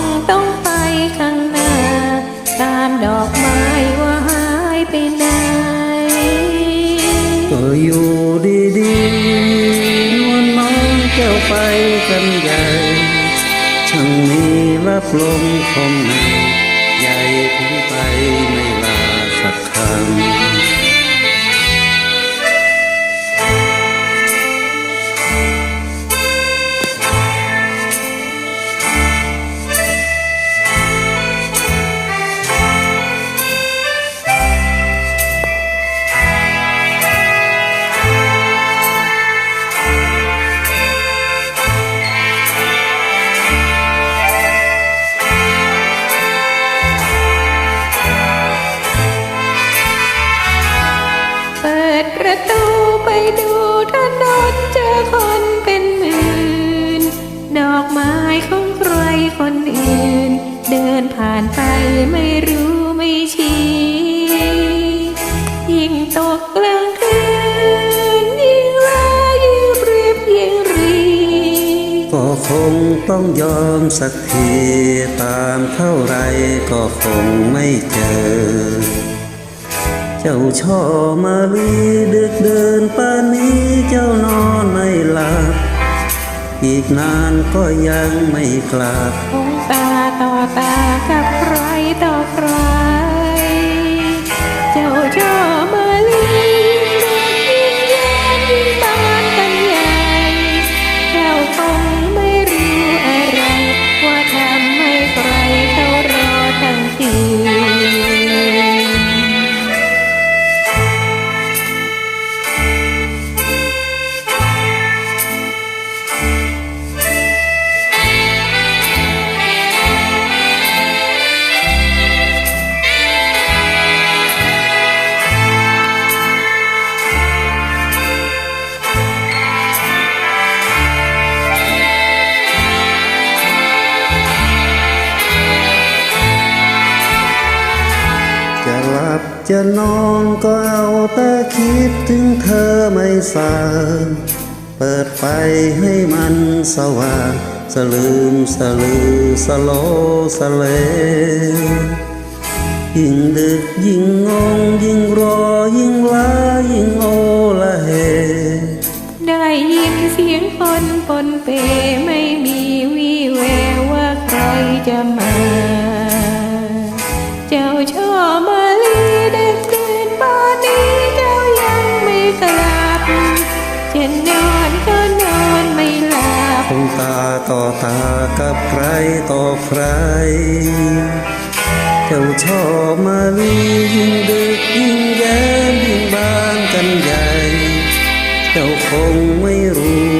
งต้องไปข้างหน้า ตามดอกไม้ว่าหายไปไหนก็อยู่ดีๆนวลน้องแก้วไปกันใหญ่ช่างมีรับลมคมในใหญ่ถึงไปไม่ลาสักคำ คนอื่น เดินผ่านไปไม่รู้ไม่ชี้ยิ่งตกกลางคืนยิ่งลายิ่งรีบยิ่งรีก็คงต้องยอมสักทีตามเท่าไรก็คงไม่เจอ เจ้าช่อมาลีดึกเดินป่านนี้เจ้านอนไม่หลับ อีกนานก็ยังไม่กลับคงตาต่อตากับ จะนอนก็เอาแต่คิดถึงเธอไม่สางเปิดไฟให้มันสว่างสลืมสลือสโลสเลยิ่งดึกยิ่งงงยิ่งรอยิ่งล้ายิ่งโอละเฮได้ยินเสียงคนปนเปไม่มีวี่แววว่าใครจะมา ต่อตากับใครต่อใคร เจ้าชอบมาลียิ่งดึกยิ่งแย้มยิ่งบานกันใหญ่ เจ้าคงไม่รู้